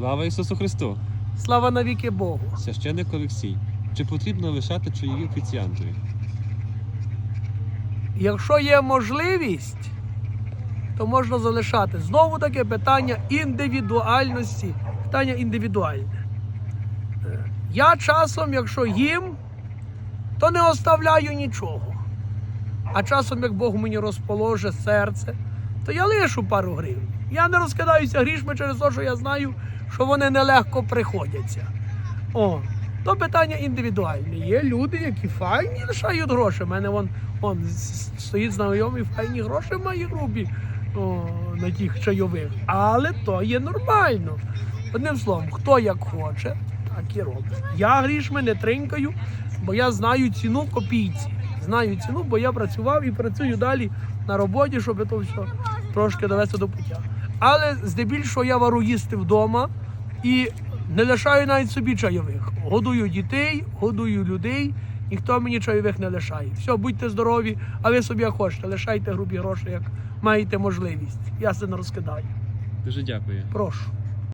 Слава Ісусу Христу! Слава навіки Богу. Священник Олексій. Чи потрібно лишати чаєві офіціантові? Якщо є можливість, то можна залишати. Знову таке питання індивідуальності. Питання індивідуальне. Е, Я часом, якщо їм, то не оставляю нічого. А часом, як Бог мені розположе серце, то я лишу пару гривень. Я не розкидаюся грішми через те, що я знаю, що вони нелегко приходяться. О, то питання індивідуальне. Є люди, які файні лишають гроші. У мене вон, вон стоїть знайомий, файні гроші мої грубі о, на тих чайових. Але то є нормально. Одним словом, хто як хоче, так і робить. Я грішми не тринкаю, бо я знаю ціну копійці. Знаю ціну, бо я працював і працюю далі на роботі, щоб то все трошки довести до пуття. Але здебільшого я вару їсти вдома і не лишаю навіть собі чайових. Годую дітей, годую людей, ніхто мені чайових не лишає. Все, будьте здорові, а ви собі як хочете, лишайте грубі гроші, як маєте можливість. Я це не розкидаю. Дуже дякую. Прошу.